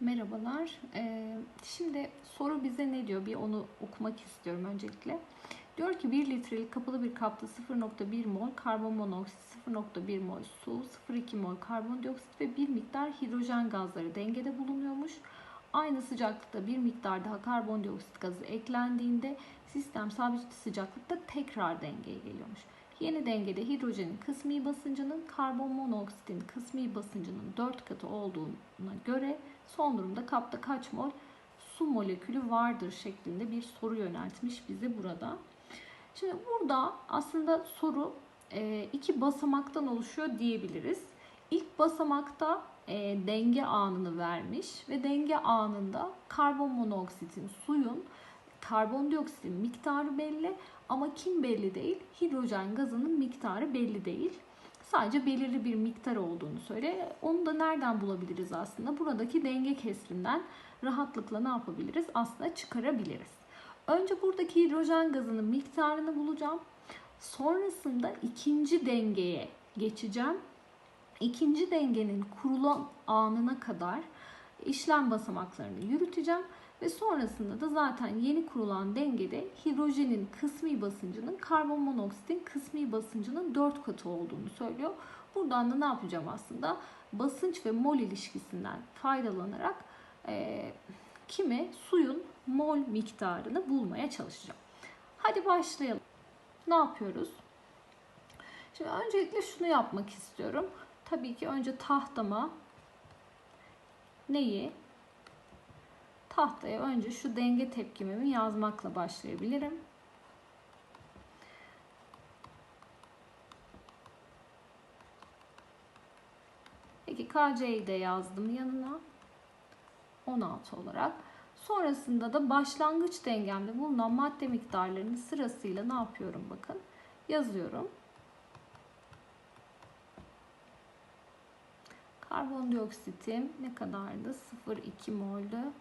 Merhabalar. Ee, şimdi soru bize ne diyor? Bir onu okumak istiyorum öncelikle. Diyor ki 1 litrelik kapalı bir kapta 0.1 mol karbon monoksit, 0.1 mol su, 0.2 mol karbondioksit ve bir miktar hidrojen gazları dengede bulunuyormuş. Aynı sıcaklıkta bir miktar daha karbondioksit gazı eklendiğinde sistem sabit sıcaklıkta tekrar dengeye geliyormuş. Yeni dengede hidrojenin kısmi basıncının karbon monoksitin kısmi basıncının 4 katı olduğuna göre son durumda kapta kaç mol su molekülü vardır şeklinde bir soru yöneltmiş bize burada. Şimdi burada aslında soru e, iki basamaktan oluşuyor diyebiliriz. İlk basamakta e, denge anını vermiş ve denge anında karbon monoksitin, suyun, karbondioksitin miktarı belli ama kim belli değil? Hidrojen gazının miktarı belli değil. Sadece belirli bir miktar olduğunu söyle. Onu da nereden bulabiliriz aslında? Buradaki denge kesrinden rahatlıkla ne yapabiliriz? Aslında çıkarabiliriz. Önce buradaki hidrojen gazının miktarını bulacağım. Sonrasında ikinci dengeye geçeceğim. İkinci dengenin kurulan anına kadar işlem basamaklarını yürüteceğim ve sonrasında da zaten yeni kurulan dengede hidrojenin kısmi basıncının karbon monoksitin kısmi basıncının 4 katı olduğunu söylüyor. Buradan da ne yapacağım aslında? Basınç ve mol ilişkisinden faydalanarak e, kimi suyun mol miktarını bulmaya çalışacağım. Hadi başlayalım. Ne yapıyoruz? Şimdi öncelikle şunu yapmak istiyorum. Tabii ki önce tahtama neyi? Tahtaya önce şu denge tepkimimi yazmakla başlayabilirim. Peki KC'yi de yazdım yanına. 16 olarak. Sonrasında da başlangıç dengemde bulunan madde miktarlarını sırasıyla ne yapıyorum bakın. Yazıyorum. Karbondioksitim ne kadardı? 0,2 mol'du.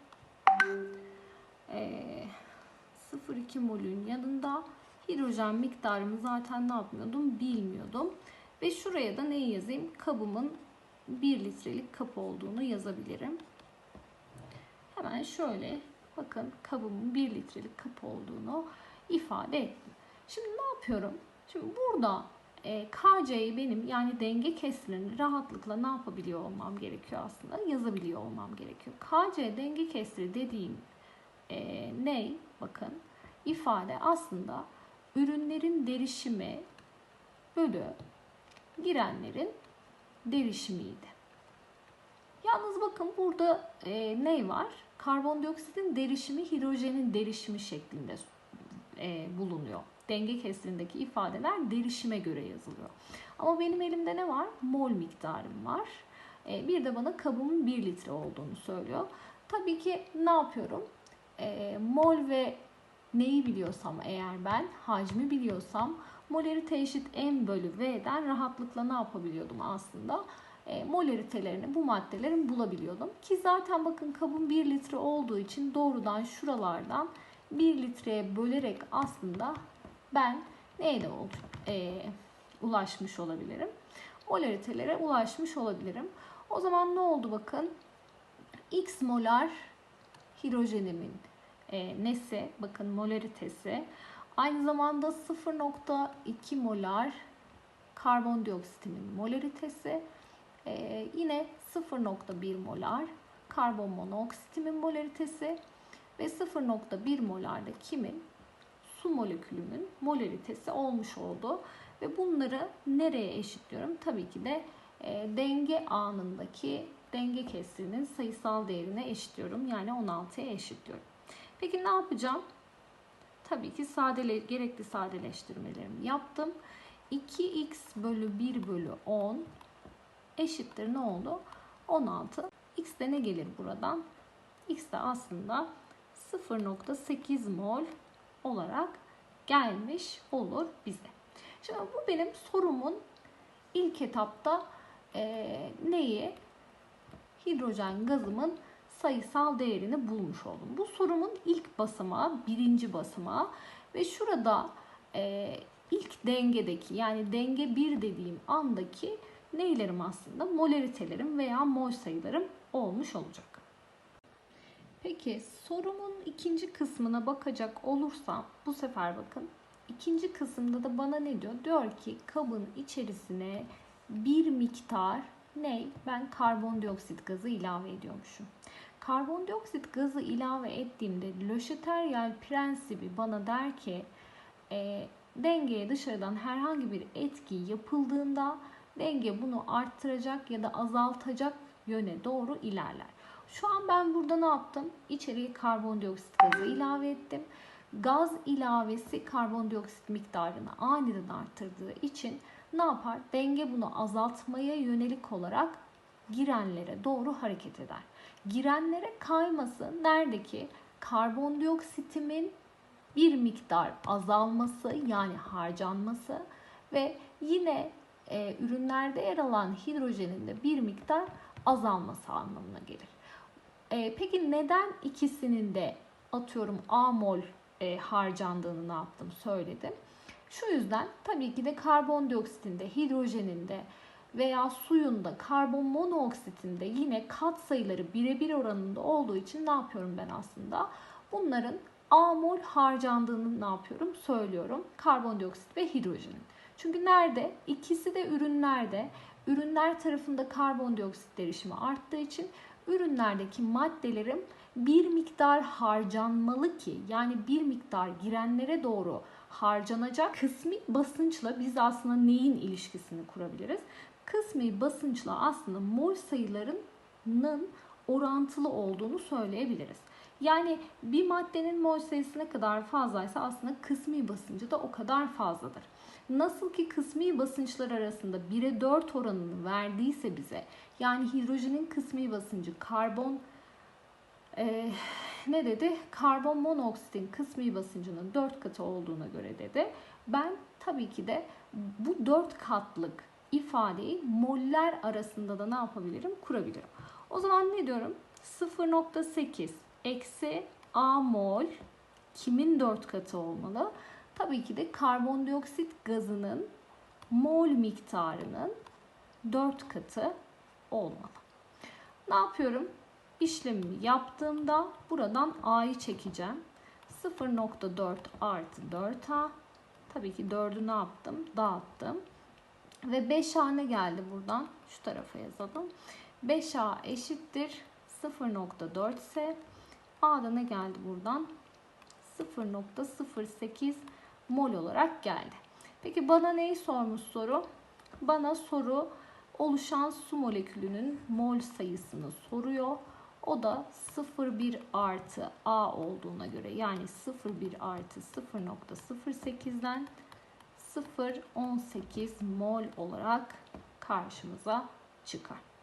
Ee, 0,2 molün yanında hidrojen miktarımı zaten ne yapmıyordum? Bilmiyordum. Ve şuraya da neyi yazayım? Kabımın 1 litrelik kap olduğunu yazabilirim. Hemen şöyle bakın kabımın 1 litrelik kap olduğunu ifade ettim. Şimdi ne yapıyorum? Şimdi burada e, KC'yi benim yani denge kesrini rahatlıkla ne yapabiliyor olmam gerekiyor aslında? Yazabiliyor olmam gerekiyor. KC denge kesri dediğim e, ne? Bakın ifade aslında ürünlerin derişimi bölü girenlerin derişimiydi. Yalnız bakın burada e, ne var? Karbondioksitin derişimi hidrojenin derişimi şeklinde e, bulunuyor. Denge kesrindeki ifadeler derişime göre yazılıyor. Ama benim elimde ne var? Mol miktarım var. E, bir de bana kabımın 1 litre olduğunu söylüyor. Tabii ki ne yapıyorum? E, mol ve neyi biliyorsam eğer ben hacmi biliyorsam molarite eşit m bölü v'den rahatlıkla ne yapabiliyordum aslında? E, molaritelerini bu maddelerin bulabiliyordum. Ki zaten bakın kabın 1 litre olduğu için doğrudan şuralardan 1 litreye bölerek aslında ben neyle e, ulaşmış olabilirim? Molaritelere ulaşmış olabilirim. O zaman ne oldu bakın? X molar hidrojenimin e, nesi? Bakın molaritesi. Aynı zamanda 0.2 molar karbondioksitimin molaritesi. E, yine 0.1 molar karbon monoksitimin molaritesi ve 0.1 molarda kimin? Su molekülümün molaritesi olmuş oldu. Ve bunları nereye eşitliyorum? Tabii ki de e, denge anındaki denge kesrinin sayısal değerine eşitliyorum. Yani 16'ya eşitliyorum. Peki ne yapacağım? Tabii ki sadele, gerekli sadeleştirmelerimi yaptım. 2x bölü 1 bölü 10 eşittir ne oldu? 16. X de ne gelir buradan? X de aslında 0.8 mol olarak gelmiş olur bize. Şimdi bu benim sorumun ilk etapta e, neyi? Hidrojen gazımın sayısal değerini bulmuş oldum. Bu sorumun ilk basamağı, birinci basamağı ve şurada e, ilk dengedeki yani denge 1 dediğim andaki neylerim aslında? Molaritelerim veya mol sayılarım olmuş olacak. Peki sorumun ikinci kısmına bakacak olursam bu sefer bakın. ikinci kısımda da bana ne diyor? Diyor ki kabın içerisine bir miktar ne? Ben karbondioksit gazı ilave ediyormuşum. Karbondioksit gazı ilave ettiğimde Löşeteryal prensibi bana der ki e, dengeye dışarıdan herhangi bir etki yapıldığında denge bunu arttıracak ya da azaltacak yöne doğru ilerler. Şu an ben burada ne yaptım? İçeriye karbondioksit gazı ilave ettim. Gaz ilavesi karbondioksit miktarını aniden arttırdığı için ne yapar? Denge bunu azaltmaya yönelik olarak girenlere doğru hareket eder. Girenlere kayması nerede ki karbondioksitimin bir miktar azalması yani harcanması ve yine e, ürünlerde yer alan hidrojenin de bir miktar azalması anlamına gelir. E, peki neden ikisinin de atıyorum A mol e, harcandığını ne yaptım söyledim. Şu yüzden tabii ki de karbondioksitinde, hidrojeninde veya suyunda karbon monoksitinde yine kat sayıları birebir oranında olduğu için ne yapıyorum ben aslında? Bunların A mol harcandığını ne yapıyorum? Söylüyorum. Karbondioksit ve hidrojenin. Çünkü nerede? İkisi de ürünlerde. Ürünler tarafında karbondioksit derişimi arttığı için ürünlerdeki maddelerim bir miktar harcanmalı ki yani bir miktar girenlere doğru harcanacak kısmi basınçla biz aslında neyin ilişkisini kurabiliriz? Kısmi basınçla aslında mol sayılarının orantılı olduğunu söyleyebiliriz. Yani bir maddenin mol sayısı ne kadar fazlaysa aslında kısmi basıncı da o kadar fazladır. Nasıl ki kısmi basınçlar arasında 1'e 4 oranını verdiyse bize yani hidrojenin kısmi basıncı karbon e, ne dedi? Karbon monoksitin kısmi basıncının 4 katı olduğuna göre dedi. Ben tabii ki de bu 4 katlık ifadeyi moller arasında da ne yapabilirim? Kurabilirim. O zaman ne diyorum? 0.8 eksi A mol kimin 4 katı olmalı? Tabii ki de karbondioksit gazının mol miktarının 4 katı olmalı. Ne yapıyorum? İşlemimi yaptığımda buradan A'yı çekeceğim. 0.4 artı 4A. Tabii ki 4'ü ne yaptım? Dağıttım. Ve 5A ne geldi buradan? Şu tarafa yazalım. 5A eşittir 0.4 ise A'da ne geldi buradan? 0.08 mol olarak geldi. Peki bana neyi sormuş soru? Bana soru oluşan su molekülünün mol sayısını soruyor. O da 0,1 artı A olduğuna göre yani 0,1 artı 0.08'den 0,18 mol olarak karşımıza çıkar.